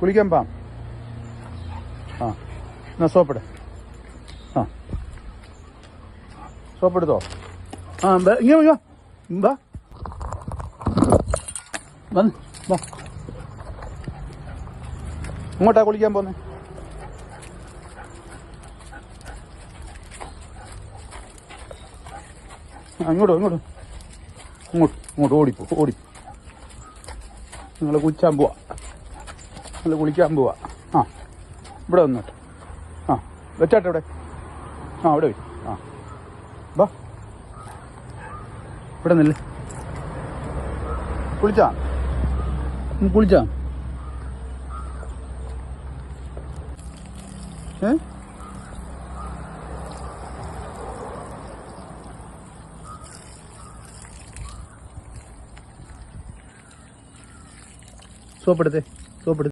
കുളിക്കാൻ പാം ആ എന്നാ സോപ്പിട് ആ. സോപ്പെടുത്തോ ആ ബ- ഇങ്ങ് വാ വാ. വന്ന് വാ ഇങ്ങോട്ടാ കുളിക്കാൻ പോന്നെ? അങ്ങോട്ടോ ഇങ്ങോട്ടോ ഇങ്ങോട്ട് ഇങ്ങോട്ട് ഓടിപ്പോ ഓടിപ്പോ. നിങ്ങൾ കുളിച്ചാൻ പോവാ. നിങ്ങൾ കുളിക്കാൻ പോവാ. ആ ഇവിടെ വന്നോട്ടെ. ആ വെച്ചാട്ടെ ഇവിടെ ആ അവിടെ വരും. ആ. ബാ ഇവിടെ നില്ല. കുളിച്ചാ? കുളിച്ചാ? ഏ? സോപ്പെടുത്തേ സോപ്പെടുത്തേ.